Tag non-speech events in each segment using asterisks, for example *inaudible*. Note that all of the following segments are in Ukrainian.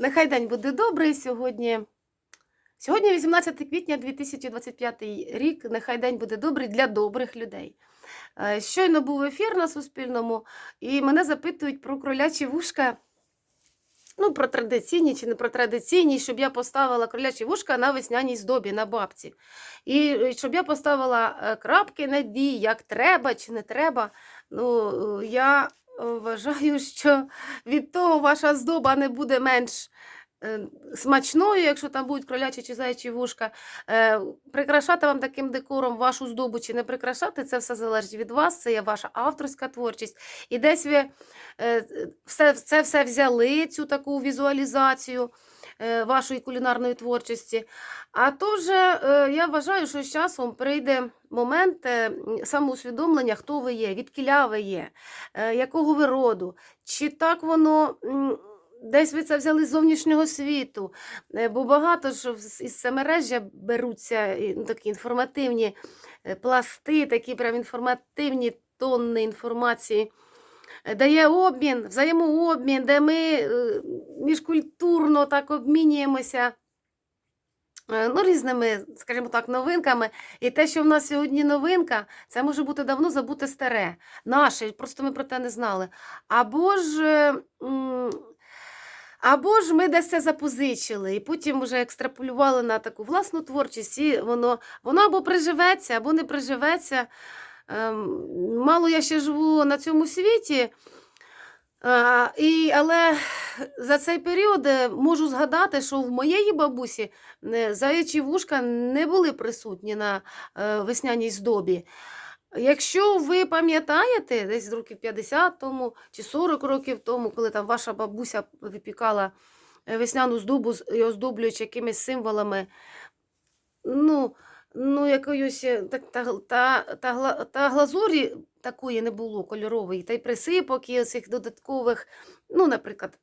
Нехай день буде добрий сьогодні. Сьогодні 18 квітня 2025 рік. Нехай день буде добрий для добрих людей. Е, Щойно був ефір на Суспільному, і мене запитують про кролячі вушка. Ну, про традиційні чи не про традиційні, щоб я поставила кролячі вушка на весняній здобі, на бабці. І е, щоб я поставила е, крапки на дій, як треба чи не треба. Ну, я вважаю, що від того ваша здоба не буде менш е, смачною, якщо там будуть кролячі чи заячі вушка. Е, Прикрашати вам таким декором вашу здобу чи не прикрашати, це все залежить від вас, це є ваша авторська творчість. І десь ви е, це все взяли, цю таку візуалізацію вашої кулінарної творчості. А то вже е, я вважаю, що з часом прийде момент е, самоусвідомлення, хто ви є, від кіля ви є, е, якого ви роду, чи так воно. Десь ви це взяли з зовнішнього світу, Е, бо багато ж із семережжя беруться ну, такі інформативні е, пласти, такі прям інформативні тонни інформації. Е, Дає обмін, взаємообмін, де ми е, міжкультурно так обмінюємося е, ну, різними, скажімо так, новинками. І те, що в нас сьогодні новинка, це може бути давно забуте старе, наше, просто ми про те не знали. Або ж. або ж ми десь це запозичили, і потім вже екстраполювали на таку власну творчість, і воно, воно або приживеться, або не приживеться. Ем, Мало я ще живу на цьому світі, і, але за цей період е, можу згадати, що в моєї бабусі е, заячі вушка не були присутні на е, весняній здобі. Якщо ви пам'ятаєте, десь років 50 тому чи 40 років тому, коли там ваша бабуся випікала весняну здобу і оздоблюючи якимись символами, ну, ну якоюсь е, так, та, та, та, та глазурі такої не було кольорової, та й присипок і оцих додаткових, ну, наприклад,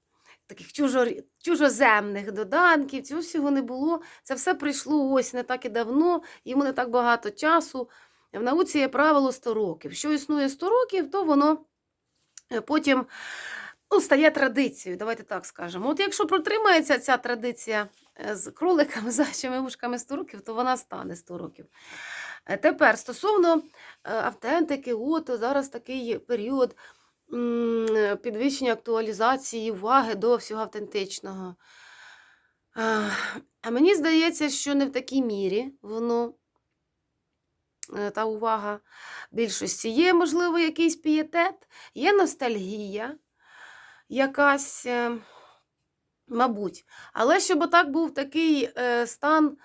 таких чужо, чужоземних доданків, цього всього не було. Це все прийшло ось не так і давно, йому не так багато часу. В науці є правило 100 років. Що існує 100 років, то воно е, потім ну, стає традицією, давайте так скажемо. От якщо протримається ця традиція е, з кроликами, *laughs* зайчими вушками 100 років, то вона стане 100 років. Е, Тепер стосовно е, автентики, от зараз такий період підвищення актуалізації уваги до всього автентичного. А мені здається, що не в такій мірі воно та увага більшості. Є, можливо, якийсь пієтет, є ностальгія якась, е, мабуть. Але щоб отак був такий е, стан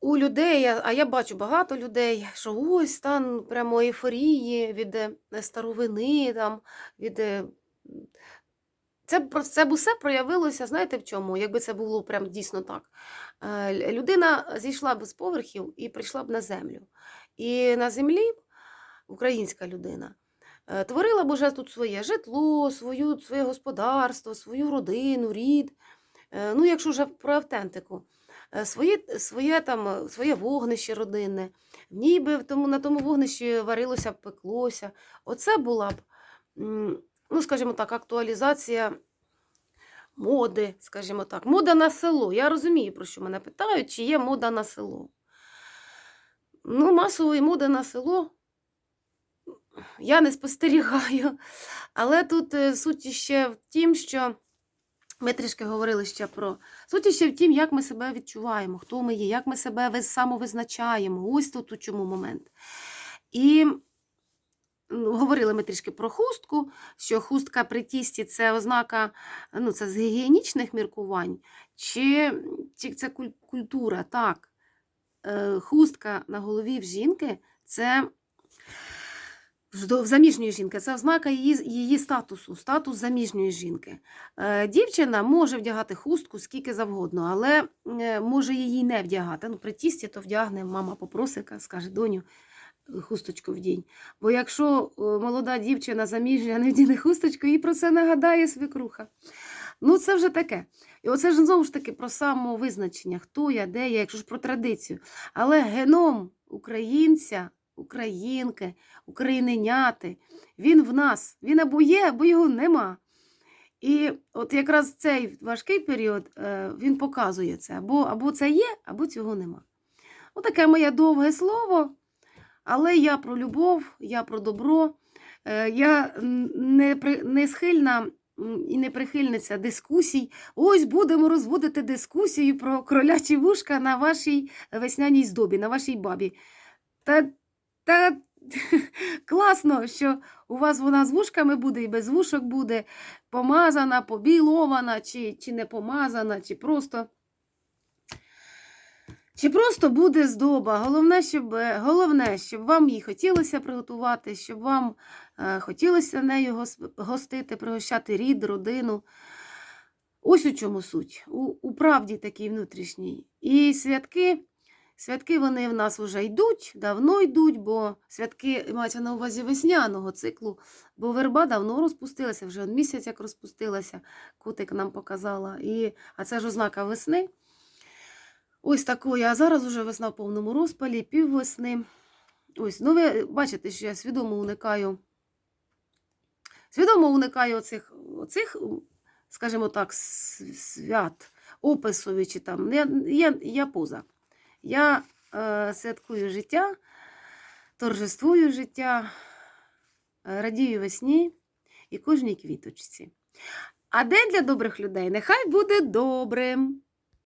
у людей, а я бачу багато людей, що ось стан прямо ейфорії від е, старовини, там, від. е, Це, це б усе проявилося, знаєте в чому? Якби це було прям дійсно так. Людина зійшла б з поверхів і прийшла б на землю. І на землі українська людина творила б уже тут своє житло, свою, своє господарство, свою родину, рід. Е, Ну, якщо вже про автентику, Е, своє, своє, там, е, своє вогнище родинне, в ній би в тому, на тому вогнищі варилося б, пеклося. Оце була б, ну, скажімо так, актуалізація моди, скажімо так, мода на село. Я розумію, про що мене питають, чи є мода на село. Ну, масової моди на село я не спостерігаю. Але тут е, суть ще в тім, що ми трішки говорили ще про суть ще в тім, як ми себе відчуваємо, хто ми є, як ми себе самовизначаємо. Ось тут у чому момент. І ну, говорили ми трішки про хустку, що хустка при тісті це ознака ну, це з гігієнічних міркувань, чи, чи це культура, так. Е, Хустка на голові в жінки це заміжньої жінки це ознака її, її статусу, статус заміжньої жінки. Е, Дівчина може вдягати хустку скільки завгодно, але е, може її не вдягати. Ну, при тісті то вдягне, мама попросика, скаже, доню, хусточку вдінь. Бо якщо е, молода дівчина заміжня не вдіне хусточку, їй про це нагадає свекруха. Ну, це вже таке. І оце ж знову ж таки про самовизначення, хто я, де я, якщо ж про традицію. Але геном українця, українки, україненяти, він в нас. Він або є, або його нема. І от якраз цей важкий період е, він показує це. Або, або це є, або цього нема. Отаке моє довге слово, але я про любов, я про добро. Е, Я не, не схильна і не прихильниця дискусій. Ось будемо розводити дискусію про кролячі вушка на вашій весняній здобі, на вашій бабі. Та, та *laughs* класно, що у вас вона з вушками буде і без вушок буде, помазана, побілована, чи, чи не помазана, чи просто. Чи просто буде здоба. Головне, щоб, головне, щоб вам її хотілося приготувати, щоб вам е, хотілося нею гостити, пригощати рід, родину. Ось у чому суть. У, у правді такій внутрішній. І святки, святки вони в нас вже йдуть, давно йдуть, бо святки мається на увазі весняного циклу, бо верба давно розпустилася, вже місяць як розпустилася, котик нам показала. І, а це ж ознака весни. Ось такої, а зараз уже весна в повному розпалі, піввесни. Ось, ну ви бачите, що я свідомо уникаю. Свідомо уникаю оцих, оцих скажімо так, свят, описові чи там. Я, я, я поза. Я е, святкую життя, торжествую життя, е, радію весні і кожній квіточці. А день для добрих людей нехай буде добрим.